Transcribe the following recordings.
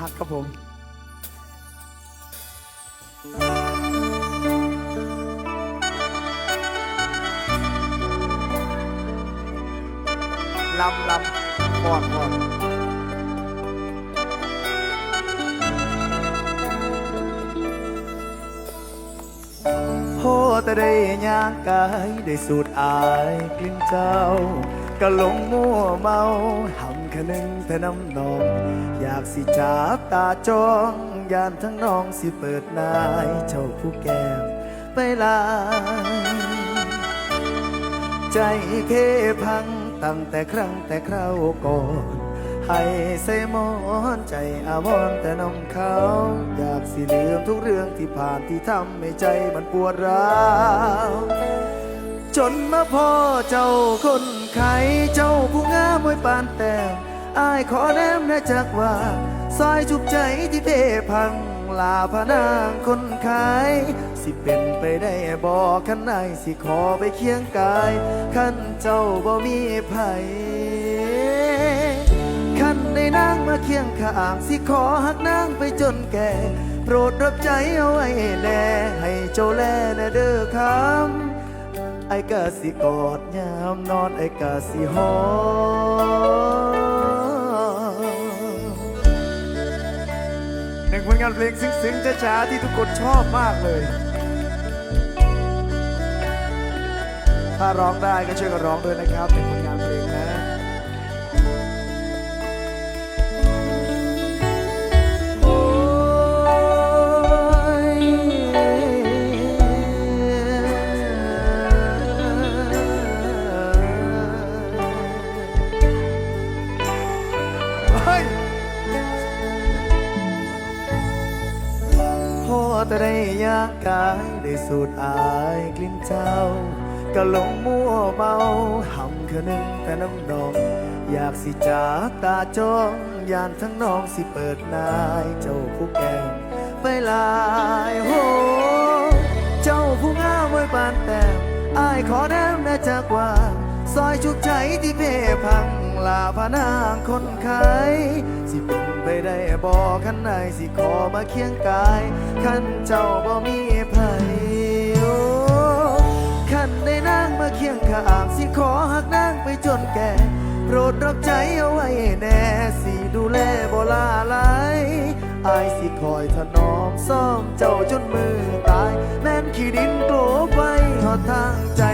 ฮักครับผมลำลำก่อนก่อนโหแต่ได้ย่างกายได้สูดอายกลิ่นเจ้า ก็หลงมัวเมาหำคะนึงแต่น้ำนองอยากสิจับตาจ้องยานทั้งน้องสิเปิดนายเจ้าผู้แก้มไปลายใจเพพังตั้งแต่ครั้งแต่คราวก่อนให้ใส่มอนใจอาวรณ์แต่น้องเขา อยากสิลืมทุกเรื่องที่ผ่านที่ทำให้ใจมันปวดร้าว จนมาพ่อเจ้าคนไข้เจ้าผู้งามมวยปานแต้มอายขอแนมนะจักว่าซอยจุกใจที่เพพังลาพนางคนขายสิเป็นไปได้บอกขันนายสิขอไปเคียงกายขันเจ้าบ่มีไผขันได้นางมาเคียงข้างสิขอหักนางไปจนแก่ โปรดรับใจเอาไว้แน่ให้เจ้าแลนะเด้อคำ ไอ้กะสิกอดยามนอนไอ้กะสิหอหนึ่งผลงานเพลงซึ้งๆช้าๆที่ทุกคนชอบมากเลย ถ้าร้องได้ก็ช่วยกันร้องด้วยนะครับเป็นผลงาน เฮ้ยพอแต่ได้ยากกายได้สูดอายกลิ่นเจ้า ก็หลงมั่วเมาหำคะนึงแต่น้ำนอง อยากสิจากตาจ้องยานทั้งน้องสิเปิดนายเจ้าผู้แก้มไปลาย ใจที่เพพังลาพานางคนขายสิเป็นไปได้บอกขันนายสิขอมาเคียงกายขันเจ้าบ่มีไผขันได้นางมาเคียงข้างสิขอหักนางไปจนแก่โปรดรับใจเอาไว้แน่สิดูแลบ่ลาไหลอายสิคอยถนอมซ่อมเจ้าจนมือตาย แม่นขี้ดินโกลบไว้หอดทางใจ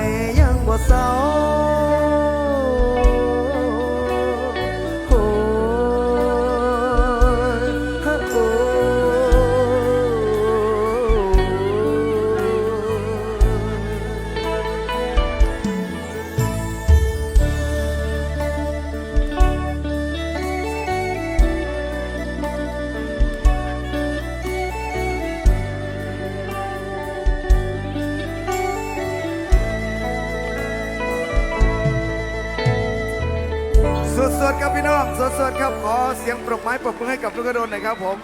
ดๆครับพี่น้องสดๆครับขอเสียงปรบไม้ปรบมือให้กับลูกกระโดนหน่อยครับผม